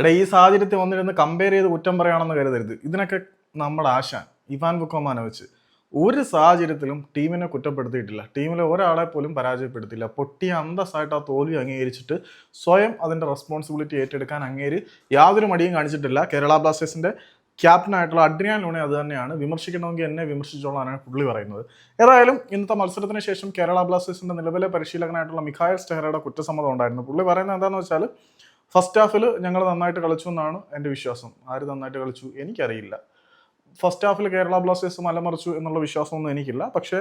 എടാ ഈ സാഹചര്യത്തിൽ വന്നിരുന്ന് കമ്പയർ ചെയ്ത് കുറ്റം പറയുകയാണെന്ന് കരുതരുത്. ഇതിനൊക്കെ നമ്മുടെ ആശാൻ ഇവാൻ ബുക്കോമാനെ വെച്ച്. ഒരു സാഹചര്യത്തിലും ടീമിനെ കുറ്റപ്പെടുത്തിയിട്ടില്ല. ടീമിലെ ഒരാളെ പോലും പരാജയപ്പെടുത്തില്ല പൊട്ടിയ അന്തസ്സായിട്ട് ആ തോൽവി അംഗീകരിച്ചിട്ട് സ്വയം അതിന്റെ റെസ്പോൺസിബിലിറ്റി ഏറ്റെടുക്കാൻ അങ്ങേര് യാതൊരു മടിയും കാണിച്ചിട്ടില്ല. കേരള ബ്ലാസ്റ്റേഴ്സിന്റെ ക്യാപ്റ്റനായിട്ടുള്ള അഡ്രിയാൻ ലൂണെ അത് തന്നെയാണ്. വിമർശിക്കണമെങ്കിൽ എന്നെ വിമർശിച്ചോളാനാണ് പുള്ളി പറയുന്നത്. ഏതായാലും ഇന്നത്തെ മത്സരത്തിന് ശേഷം കേരള ബ്ലാസ്റ്റേഴ്സിന്റെ നിലവിലെ പരിശീലകനായിട്ടുള്ള മിഖായൽ സ്റ്റെഹറയുടെ കുറ്റസമ്മതം ഉണ്ടായിരുന്നു. പുള്ളി പറയുന്നത് എന്താണെന്ന് വെച്ചാൽ ഫസ്റ്റ് ഹാഫിൽ ഞങ്ങൾ നന്നായിട്ട് കളിച്ചു എന്നാണ് എന്റെ വിശ്വാസം. ആര് നന്നായിട്ട് കളിച്ചു എനിക്കറിയില്ല. ഫസ്റ്റ് ഹാഫിൽ കേരള ബ്ലാസ്റ്റേഴ്സ് മലമറിച്ചു എന്നുള്ള വിശ്വാസമൊന്നും എനിക്കില്ല. പക്ഷേ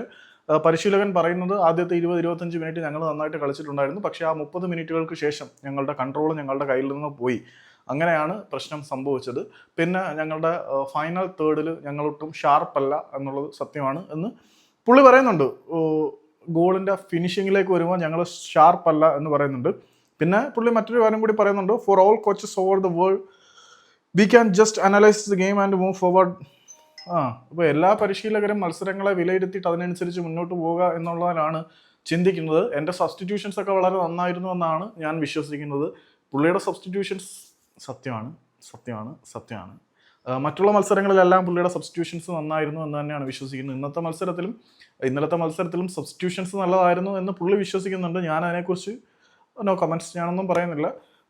പരിശീലകൻ പറയുന്നത് ആദ്യത്തെ ഇരുപത് ഇരുപത്തഞ്ച് മിനിറ്റ് ഞങ്ങൾ നന്നായിട്ട് കളിച്ചിട്ടുണ്ടായിരുന്നു. പക്ഷേ ആ മുപ്പത് മിനിറ്റുകൾക്ക് ശേഷം ഞങ്ങളുടെ കൺട്രോൾ ഞങ്ങളുടെ കയ്യിൽ നിന്ന് പോയി. അങ്ങനെയാണ് പ്രശ്നം സംഭവിച്ചത്. പിന്നെ ഞങ്ങളുടെ ഫൈനൽ തേർഡിൽ ഞങ്ങളൊട്ടും ഷാർപ്പല്ല എന്നുള്ളത് സത്യമാണ് എന്ന് പുള്ളി പറയുന്നുണ്ട്. ഗോളിന്റെ ഫിനിഷിങ്ങിലേക്ക് വരുമ്പോൾ ഞങ്ങൾ ഷാർപ്പല്ല എന്ന് പറയുന്നുണ്ട്. പിന്നെ പുള്ളി മറ്റൊരു കാര്യം കൂടി പറയുന്നുണ്ട് for all coaches over the world we can just analyse the game and move forward ആ അപ്പോൾ എല്ലാ പരിശീലകരും മത്സരങ്ങളെ വിലയിരുത്തിയിട്ട് അതിനനുസരിച്ച് മുന്നോട്ട് പോവുക എന്നുള്ളതിലാണ് ചിന്തിക്കുന്നത്. എന്റെ സബ്സ്റ്റിറ്റ്യൂഷൻസ് ഒക്കെ വളരെ നന്നായിരുന്നു എന്നാണ് ഞാൻ വിശ്വസിക്കുന്നത്. പുള്ളിയുടെ സബ്സ്റ്റിറ്റ്യൂഷൻസ് സത്യമാണ് സത്യമാണ് സത്യമാണ്. മറ്റുള്ള മത്സരങ്ങളിലെല്ലാം പുള്ളിയുടെ സബ്സ്റ്റിറ്റ്യൂഷൻസ് നന്നായിരുന്നു എന്ന് തന്നെയാണ് വിശ്വസിക്കുന്നത്. ഇന്നത്തെ മത്സരത്തിലും ഇന്നലത്തെ മത്സരത്തിലും സബ്സ്റ്റിറ്റ്യൂഷൻസ് നല്ലതായിരുന്നു എന്ന് പുള്ളി വിശ്വസിക്കുന്നുണ്ട്. ഞാൻ അതിനെക്കുറിച്ച് നോ കമൻസ് ഞാനൊന്നും പറയുന്നില്ല.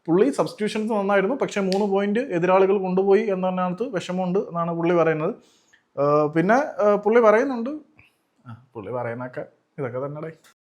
പുള്ളി സബ്സ്റ്റിറ്റ്യൂഷൻസ് നന്നായിരുന്നു. പക്ഷേ മൂന്ന് പോയിന്റ് എതിരാളികൾ കൊണ്ടുപോയി എന്നതിനകത്ത് വിഷമമുണ്ട് എന്നാണ് പുള്ളി പറയുന്നത്. പിന്നെ പുള്ളി പറയുന്നുണ്ട്. പുള്ളി പറയുന്നൊക്കെ ഇതൊക്കെ തന്നെ